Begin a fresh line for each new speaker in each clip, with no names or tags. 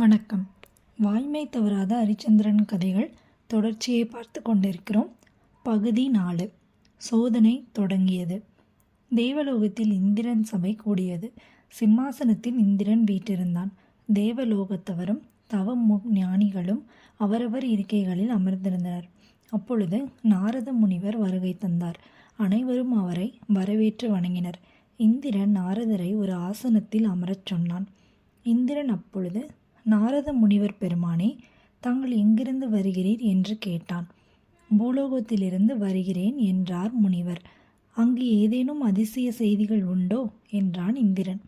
வணக்கம். வாய்மை தவறாத ஹரிச்சந்திரன் கதைகள் தொடர்ச்சியை பார்த்து கொண்டிருக்கிறோம். பகுதி நாலு. சோதனை தொடங்கியது. தேவலோகத்தில் இந்திரன் சபை கூடியது. சிம்மாசனத்தில் இந்திரன் வீற்றிருந்தான். தேவலோகத்தவரும் தவ ஞானிகளும் அவரவர் இருக்கைகளில் அமர்ந்திருந்தனர். அப்பொழுது நாரத முனிவர் வருகை தந்தார். அனைவரும் அவரை வரவேற்று வணங்கினர். இந்திரன் நாரதரை ஒரு ஆசனத்தில் அமரச் சொன்னான். இந்திரன் அப்பொழுது நாரத முனிவர் பெருமானே தாங்கள் எங்கிருந்து வருகிறீர் என்று கேட்டான். பூலோகத்திலிருந்து வருகிறேன் என்றார் முனிவர். அங்கு ஏதேனும் அதிசய செய்திகள் உண்டோ? என்றான் இந்திரன்.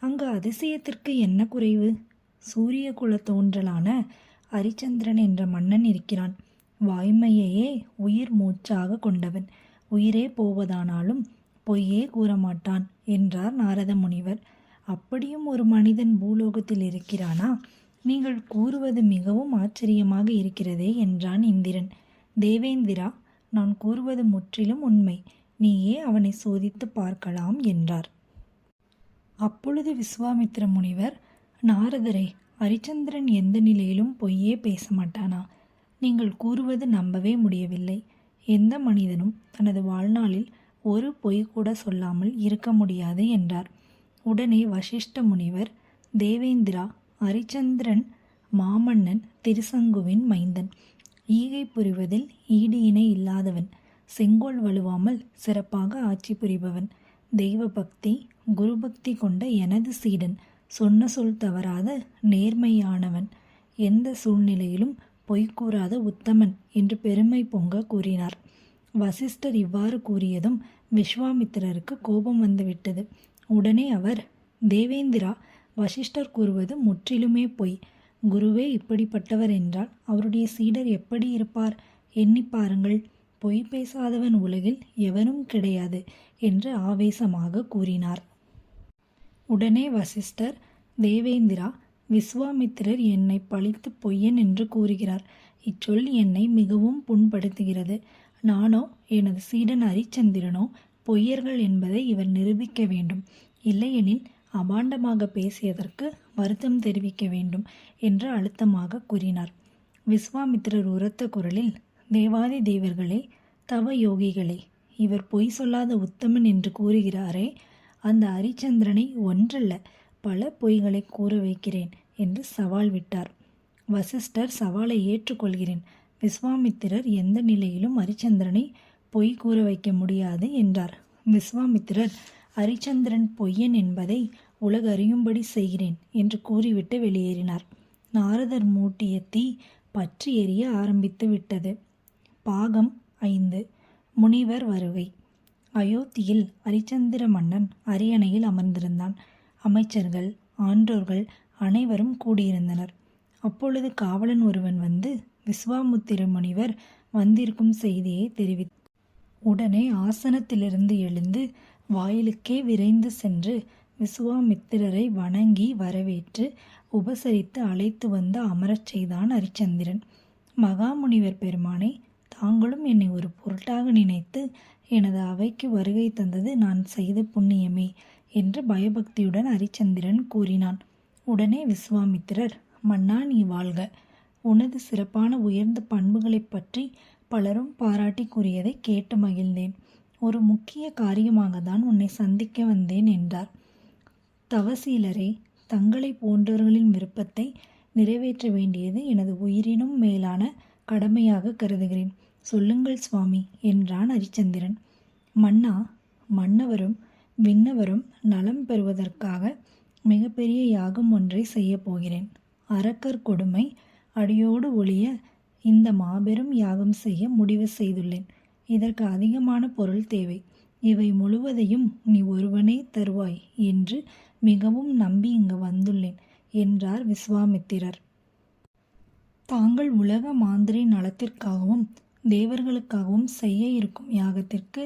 அங்கு அதிசயத்திற்கு என்ன குறைவு? சூரிய குல தோன்றலான ஹரிச்சந்திரன் என்ற மன்னன் இருக்கிறான். வாய்மையையே உயிர் மூச்சாக கொண்டவன். உயிரே போவதானாலும் பொய்யே கூறமாட்டான் என்றார் நாரத முனிவர் அப்படியும் ஒரு மனிதன் பூலோகத்தில் இருக்கிறானா? நீங்கள் கூறுவது மிகவும் ஆச்சரியமாக இருக்கிறதே என்றான் இந்திரன். தேவேந்திரா நான் கூறுவது முற்றிலும் உண்மை. நீயே அவனை சோதித்து பார்க்கலாம் என்றார். அப்பொழுது விஸ்வாமித்திர முனிவர் நாரதரே ஹரிச்சந்திரன் எந்த நிலையிலும் பொய்யே பேச மாட்டானா நீங்கள் கூறுவது நம்பவே முடியவில்லை. எந்த மனிதனும் தனது வாழ்நாளில் ஒரு பொய் கூட சொல்லாமல் இருக்க முடியாது என்றார். உடனே வசிஷ்ட முனிவர் தேவேந்திரா ஹரிச்சந்திரன் மாமன்னன் திருசங்குவின் மைந்தன். ஈகை புரிவதில் ஈடு இணை இல்லாதவன். செங்கோல் வலுவாமல் சிறப்பாக ஆட்சி புரிபவன். தெய்வ பக்தி குரு பக்தி கொண்ட எனது சீடன். சொன்ன சொல் தவறாத நேர்மையானவன். எந்த சூழ்நிலையிலும் பொய் கூறாத உத்தமன் என்று பெருமை பொங்க கூறினார். வசிஷ்டர் இவ்வாறு கூறியதும் விஸ்வாமித்திரருக்கு கோபம் வந்துவிட்டது. உடனே அவர் தேவேந்திரா வசிஷ்டர் கூறுவது முற்றிலுமே பொய். குருவே இப்படிப்பட்டவர் என்றால் அவருடைய சீடர் எப்படி இருப்பார்? எண்ணி பாருங்கள். பொய் பேசாதவன் உலகில் எவரும் கிடையாது என்று ஆவேசமாக கூறினார். உடனே வசிஷ்டர் தேவேந்திரா விஸ்வாமித்திரர் என்னை பழித்து பொய்யன் என்று கூறுகிறார். இச்சொல் என்னை மிகவும் புண்படுத்துகிறது. நானோ எனது சீடன் ஹரிச்சந்திரனோ பொய்யர்கள் என்பதை இவர் நிரூபிக்க வேண்டும். இல்லையெனில் அபாண்டமாக பேசியதற்கு வருத்தம் தெரிவிக்க வேண்டும் என்று அழுத்தமாக கூறினார். விஸ்வாமித்திரர் உரத்த குரலில் தேவாதி தேவர்களே தவ யோகிகளே இவர் பொய் சொல்லாத உத்தமன் என்று கூறுகிறாரே அந்த ஹரிச்சந்திரனை ஒன்றல்ல பல பொய்களை கூற வைக்கிறேன் என்று சவால் விட்டார். வசிஷ்டர் சவாலை ஏற்றுக்கொள்கிறேன். விஸ்வாமித்திரர் எந்த நிலையிலும் ஹரிச்சந்திரனை பொய் கூற வைக்க முடியாது என்றார். விஸ்வாமித்திரர் ஹரிச்சந்திரன் பொய்யன் என்பதை உலக அறியும்படி செய்கிறேன் என்று கூறிவிட்டு வெளியேறினார். நாரதர் மூட்டிய தீ பற்றி எரிய ஆரம்பித்து விட்டது. பாகம் ஐந்து. முனிவர் வருகை. அயோத்தியில் ஹரிச்சந்திர மன்னன் அரியணையில் அமர்ந்திருந்தான். அமைச்சர்கள் ஆன்றோர்கள் அனைவரும் கூடியிருந்தனர். அப்பொழுது காவலன் ஒருவன் வந்து விஸ்வாமுத்திர முனிவர் வந்திருக்கும் செய்தியை தெரிவித்தார் உடனே ஆசனத்திலிருந்து எழுந்து வாயிலுக்கே விரைந்து சென்று விஸ்வாமித்திரரை வணங்கி வரவேற்று உபசரித்து அழைத்து வந்து அமரச் செய்தான் ஹரிச்சந்திரன் மகாமுனிவர் பெருமானை தாங்களும் என்னை ஒரு பொருட்டாக நினைத்து எனது அவைக்கு வருகை தந்தது நான் செய்த புண்ணியமே என்று பயபக்தியுடன் ஹரிச்சந்திரன் கூறினான். உடனே விஸ்வாமித்திரர் மன்னா நீ வாழ்க. உனது சிறப்பான உயர்ந்த பண்புகளைப் பற்றி பலரும் பாராட்டி கூறியதை கேட்டு மகிழ்ந்தேன். ஒரு முக்கிய காரியமாக தான் உன்னை சந்திக்க வந்தேன் என்றார். தவசீலரே தங்களை போன்றவர்களின் விருப்பத்தை நிறைவேற்ற வேண்டியது எனது உயிரினும் மேலான கடமையாக கருதுகிறேன். சொல்லுங்கள் சுவாமி என்றான் ஹரிச்சந்திரன். மன்னா மன்னவரும் விண்ணவரும் நலம் பெறுவதற்காக மிகப்பெரிய யாகம் ஒன்றை செய்யப் போகிறேன். அரக்கர் கொடுமை அடியோடு ஒழிய இந்த மாபெரும் யாகம் செய்ய முடிவு செய்துள்ளேன். இதற்கு அதிகமான பொருள் தேவை. இவை முழுவதையும் நீ ஒருவனே தருவாய் என்று மிகவும் நம்பி இங்கு வந்துள்ளேன் என்றார் விஸ்வாமித்திரர். தாங்கள் உலக மாந்திரை நலத்திற்காகவும் தேவர்களுக்காகவும் செய்ய இருக்கும் யாகத்திற்கு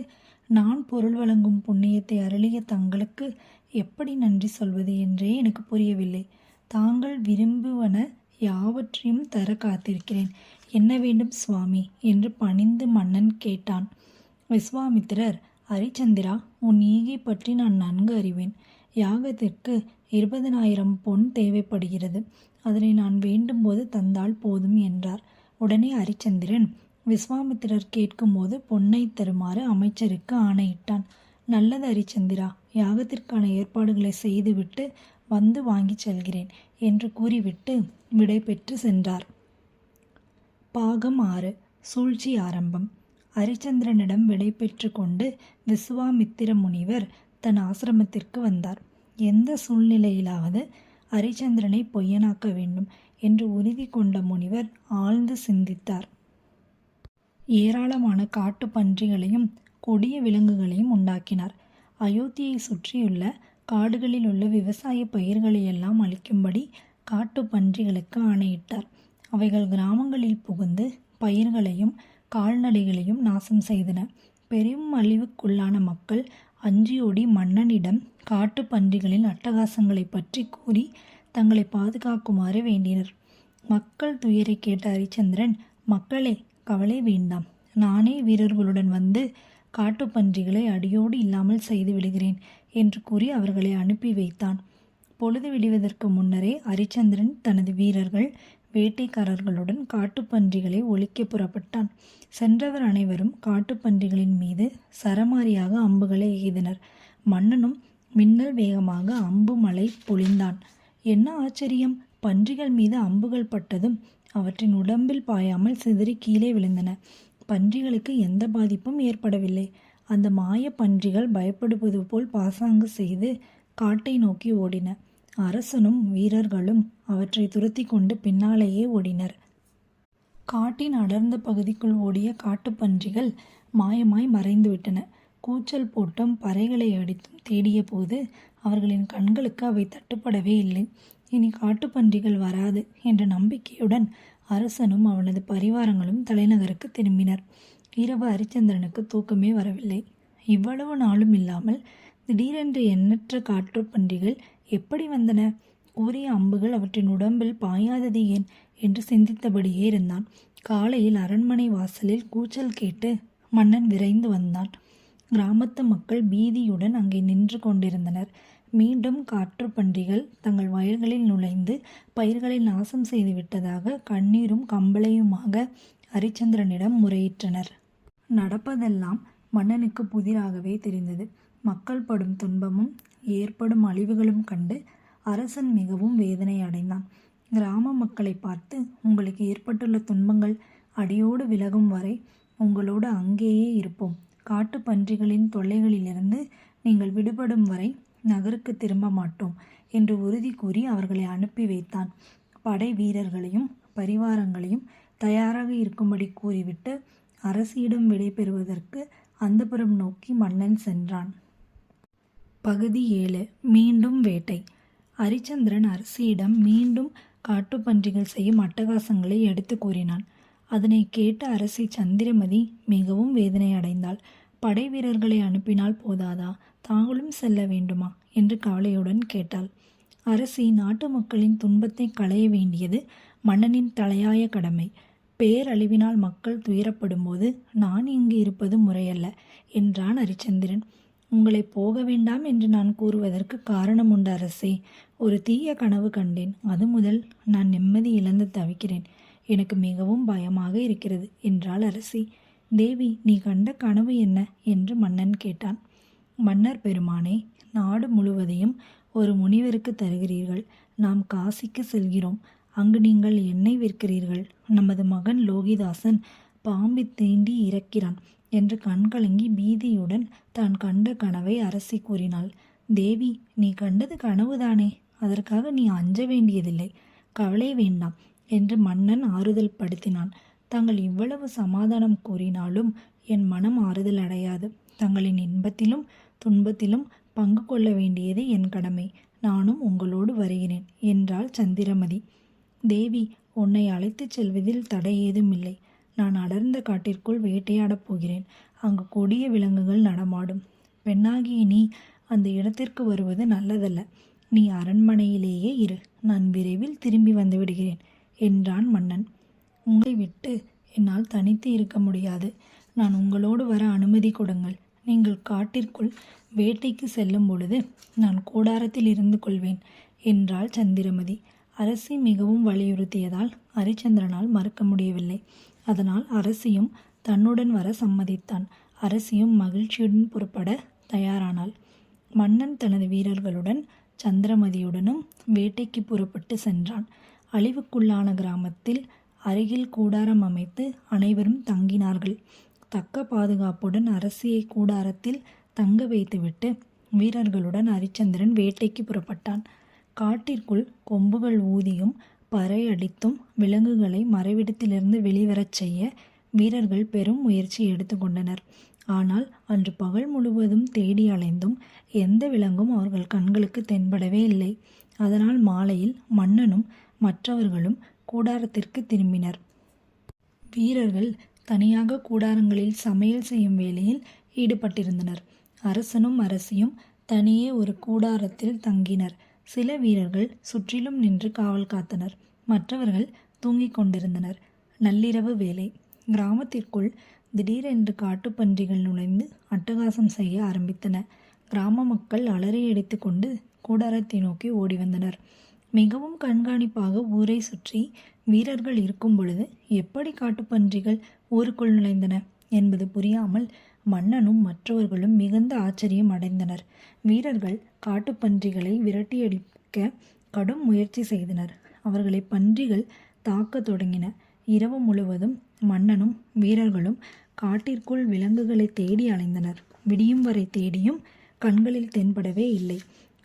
நான் பொருள் வழங்கும் புண்ணியத்தை அருளிய தங்களுக்கு எப்படி நன்றி சொல்வது என்றே எனக்கு புரியவில்லை. தாங்கள் விரும்புவன யாவற்றையும் தர காத்திருக்கிறேன். என்ன வேண்டும் சுவாமி? என்று பணிந்து மன்னன் கேட்டான். விஸ்வாமித்திரர் ஹரிச்சந்திரா உன் ஈகை பற்றி நான் நன்கு அறிவேன். யாகத்திற்கு இருபதனாயிரம் பொன் தேவைப்படுகிறது. அதனை நான் வேண்டும்போது தந்தால் போதும் என்றார். உடனே ஹரிச்சந்திரன் விஸ்வாமித்திரர் கேட்கும்போது பொன்னை தருமாறு அமைச்சருக்கு ஆணையிட்டான். நல்லது ஹரிச்சந்திரா யாகத்திற்கான ஏற்பாடுகளை செய்துவிட்டு வந்து வாங்கிச் செல்கிறேன் என்று கூறிவிட்டு விடை பெற்று சென்றார். பாகம் ஆறு சூழ்ச்சி ஆரம்பம். ஹரிச்சந்திரனிடம் விடை பெற்று கொண்டு விஸ்வாமித்திர முனிவர் தன் ஆசிரமத்திற்கு வந்தார். எந்த சூழ்நிலையிலாவது ஹரிச்சந்திரனை பொய்யனாக்க வேண்டும் என்று உறுதி கொண்ட முனிவர் ஆழ்ந்து சிந்தித்தார். ஏராளமான காட்டு பன்றிகளையும் கொடிய விலங்குகளையும் உண்டாக்கினார். அயோத்தியை சுற்றியுள்ள காடுகளில் உள்ள விவசாய பயிர்களையெல்லாம் அழிக்கும்படி காட்டு பன்றிகளுக்கு ஆணையிட்டார். அவைகள் கிராமங்களில் புகுந்து பயிர்களையும் கால்நடைகளையும் நாசம் செய்தன. பெரும் அழிவுக்குள்ளான மக்கள் அஞ்சியோடி மன்னனிடம் காட்டு பன்றிகளின் அட்டகாசங்களை பற்றி கூறி தங்களை பாதுகாக்குமாறு வேண்டினர். மக்கள் துயரை கேட்ட ஹரிச்சந்திரன் மக்களே கவலை வேண்டாம். நானே வீரர்களுடன் வந்து காட்டுப்பன்றிகளை அடியோடு இல்லாமல் செய்து விடுகிறேன் என்று கூறி அவர்களை அனுப்பி வைத்தான். பொழுது விடுவதற்கு முன்னரே ஹரிச்சந்திரன் தனது வீரர்கள் வேட்டைக்காரர்களுடன் காட்டுப்பன்றிகளை ஒழிக்க புறப்பட்டான். சென்றவர் அனைவரும் காட்டுப்பன்றிகளின் மீது சரமாரியாக அம்புகளை எய்தனர். மன்னனும் மின்னல் வேகமாக அம்பு மலை பொழிந்தான். என்ன ஆச்சரியம்! பன்றிகள் மீது அம்புகள் பட்டதும் அவற்றின் உடம்பில் பாயாமல் சிதறி கீழே விழுந்தன. பன்றிகளுக்கு எந்த பாதிப்பும் ஏற்படவில்லை. அந்த மாய பன்றிகள் பயப்படுவது போல் பாசாங்கு செய்து காட்டை நோக்கி ஓடின. அரசனும் வீரர்களும் அவற்றை துரத்தி கொண்டு பின்னாலேயே ஓடினர். காட்டின் அடர்ந்த பகுதிக்குள் ஓடிய காட்டுப்பன்றிகள் மாயமாய் மறைந்துவிட்டன கூச்சல் போட்டும் பறைகளை அடித்தும் தேடிய போது அவர்களின் கண்களுக்கு அவை தட்டுப்படவே இல்லை. இனி காட்டுப்பன்றிகள் வராது என்ற நம்பிக்கையுடன் அரசனும் அவனது பரிவாரங்களும் தலைநகருக்கு திரும்பினர். இரவு ஹரிச்சந்திரனுக்கு தூக்கமே வரவில்லை. இவ்வளவு நாளும் இல்லாமல் திடீரென்று எண்ணற்ற காட்டுப்பன்றிகள் எப்படி வந்தன? கூறிய அம்புகள் அவற்றின் உடம்பில் பாயாதது ஏன்? என்று சிந்தித்தபடியே இருந்தான். காலையில் அரண்மனை வாசலில் கூச்சல் கேட்டு மன்னன் விரைந்து வந்தான். கிராமத்து மக்கள் பீதியுடன் அங்கே நின்று கொண்டிருந்தனர். மீண்டும் காற்றுப்பன்றிகள் தங்கள் வயல்களில் நுழைந்து பயிர்களை நாசம் செய்து விட்டதாக கண்ணீரும் கம்பளையுமாக ஹரிச்சந்திரனிடம் முறையிட்டனர். நடப்பதெல்லாம் மன்னனுக்கு புதிராகவே தெரிந்தது. மக்கள் படும் துன்பமும் ஏற்படும் அழிவுகளும் கண்டு அரசன் மிகவும் வேதனை அடைந்தான். கிராம மக்களை பார்த்து உங்களுக்கு ஏற்பட்டுள்ள துன்பங்கள் அடியோடு விலகும் வரை உங்களோடு அங்கேயே இருப்போம். காட்டு பன்றிகளின் தொல்லைகளிலிருந்து நீங்கள் விடுபடும் வரை நகருக்கு திரும்ப மாட்டோம் என்று உறுதி கூறி அவர்களை அனுப்பி வைத்தான். படை வீரர்களையும் பரிவாரங்களையும் தயாராக இருக்கும்படி கூறிவிட்டு அரசியிடம் விடைபெறுவதற்கு அந்தபுரம் நோக்கி மன்னன் சென்றான். பகுதி ஏழு. மீண்டும் வேட்டை. ஹரிச்சந்திரன் அரசியிடம் மீண்டும் காட்டுப்பன்றிகள் செய்யும் அட்டகாசங்களை எடுத்து கூறினான். அதனை கேட்ட அரசி சந்திரமதி மிகவும் வேதனை அடைந்தாள் படை வீரர்களை அனுப்பினால் போதாதா? தாங்களும் செல்ல வேண்டுமா? என்று கவலையுடன் கேட்டாள். அரசி நாட்டு மக்களின் துன்பத்தை களைய வேண்டியது மன்னனின் தலையாய கடமை. பேரழிவினால் மக்கள் துயரப்படும்போது நான் இங்கு இருப்பது முறையல்ல என்றான் ஹரிச்சந்திரன் உங்களை போக வேண்டாம் என்று நான் கூறுவதற்கு காரணம் உண்டு அரசே. ஒரு தீய கனவு கண்டேன். அது முதல் நான் நிம்மதி இழந்து தவிக்கிறேன். எனக்கு மிகவும் பயமாக இருக்கிறது என்றாள் அரசி. தேவி நீ கண்ட கனவு என்ன? என்று மன்னன் கேட்டான். மன்னர் பெருமானே நாடு முழுவதையும் ஒரு முனிவருக்கு தருகிறீர்கள். நாம் காசிக்கு செல்கிறோம். அங்கு நீங்கள் எண்ணெய் விற்கிறீர்கள். நமது மகன் லோகிதாசன் பாம்பி தீண்டி இறக்கிறான் என்று கண்கலங்கி பீதியுடன் தான் கண்ட கனவை அரசி கூறினாள். தேவி நீ கண்டது கனவுதானே? அதற்காக நீ அஞ்ச வேண்டியதில்லை. கவலை வேண்டாம் என்று மன்னன் ஆறுதல் படுத்தினான். தாங்கள் இவ்வளவு சமாதானம் கூறினாலும் என் மனம் ஆறுதல் அடையாது. தங்களின் இன்பத்திலும் துன்பத்திலும் பங்கு கொள்ள வேண்டியது என் கடமை. நானும் உங்களோடு வருகிறேன் என்றாள் சந்திரமதி. தேவி உன்னை அழைத்துச் செல்வதில் தடை ஏதும் இல்லை நான் அடர்ந்த காட்டிற்குள் வேட்டையாடப் போகிறேன். அங்கு கொடிய விலங்குகள் நடமாடும். பெண்ணாகிய நீ அந்த இடத்திற்கு வருவது நல்லதல்ல. நீ அரண்மனையிலேயே இரு. நான் விரைவில் திரும்பி வந்து விடுகிறேன் என்றான் மன்னன். உங்களை விட்டு என்னால் தனித்து இருக்க முடியாது. நான் உங்களோடு வர அனுமதி கொடுங்கள். நீங்கள் காட்டிற்குள் வேட்டைக்கு செல்லும் பொழுது நான் கூடாரத்தில் இருந்து கொள்வேன் என்றாள் சந்திரமதி. அரசி மிகவும் வலியுறுத்தியதால் ஹரிச்சந்திரனால் மறுக்க முடியவில்லை. அதனால் அரசியும் தன்னுடன் வர சம்மதித்தான். அரசியும் மகிழ்ச்சியுடன் புறப்பட தயாரானாள். மன்னன் தனது வீரர்களுடன் சந்திரமதியுடனும் வேட்டைக்கு புறப்பட்டு சென்றான். அழிவுக்குள்ளான கிராமத்தில் அருகில் கூடாரம் அமைத்து அனைவரும் தங்கினார்கள். தக்க பாதுகாப்புடன் அரசியை கூடாரத்தில் தங்க வைத்துவிட்டு வீரர்களுடன் ஹரிச்சந்திரன் வேட்டைக்கு புறப்பட்டான். காட்டிற்குள் கொம்புகள் ஊதியும் பறை அடித்தும் விலங்குகளை மறைவிடத்திலிருந்து வெளிவரச் செய்ய வீரர்கள் பெரும் முயற்சி எடுத்துக்கொண்டனர் ஆனால் அன்று பகல் முழுவதும் தேடி அலைந்தும் எந்த விலங்கும் அவர்கள் கண்களுக்கு தென்படவே இல்லை. அதனால் மாலையில் மன்னனும் மற்றவர்களும் கூடாரத்திற்கு திரும்பினர். வீரர்கள் தனியாக கூடாரங்களில் சமையல் செய்யும் வேலையில் ஈடுபட்டிருந்தனர். அரசனும் அரசியும் தனியே ஒரு கூடாரத்தில் தங்கினர். சில வீரர்கள் சுற்றிலும் நின்று காவல் காத்தனர். மற்றவர்கள் தூங்கிக் கொண்டிருந்தனர். நள்ளிரவு வேலை கிராமத்திற்குள் திடீரென்று காட்டுப்பன்றிகள் நுழைந்து அட்டகாசம் செய்ய ஆரம்பித்தன. கிராம மக்கள் அலறி அடித்துக்கொண்டு கூடாரத்தை நோக்கி ஓடி வந்தனர். மிகவும் கண்காணிப்பாக ஊரை சுற்றி வீரர்கள் இருக்கும் பொழுது எப்படி காட்டுப்பன்றிகள் ஊருக்குள் நுழைந்தன என்பது புரியாமல் மன்னனும் மற்றவர்களும் மிகுந்த ஆச்சரியம் அடைந்தனர். வீரர்கள் காட்டுப்பன்றிகளை விரட்டியடிக்க கடும் முயற்சி செய்தனர். அவர்களை பன்றிகள் தாக்கத் தொடங்கின. இரவு முழுவதும் மன்னனும் வீரர்களும் காட்டிற்குள் விலங்குகளை தேடி அலைந்தனர். விடியும் வரை தேடியும் கண்களில் தென்படவே இல்லை.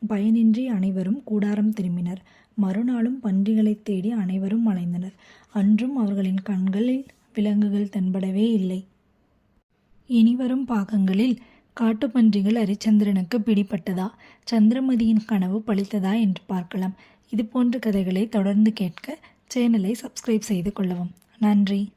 பயனின்றி அனைவரும் கூடாரம் திரும்பினர். மறுநாளும் பன்றிகளைத் தேடி அனைவரும் அலைந்தனர். அன்றும் அவர்களின் கண்களில் விலங்குகள் தென்படவே இல்லை. இனிவரும் பாகங்களில் காட்டுப்பன்றிகள் ஹரிச்சந்திரனுக்கு பிடிபட்டதா? சந்திரமதியின் கனவு பழித்ததா என்று பார்க்கலாம். இது போன்ற கதைகளை தொடர்ந்து கேட்க சேனலை சப்ஸ்கிரைப் செய்து கொள்ளவும். நன்றி.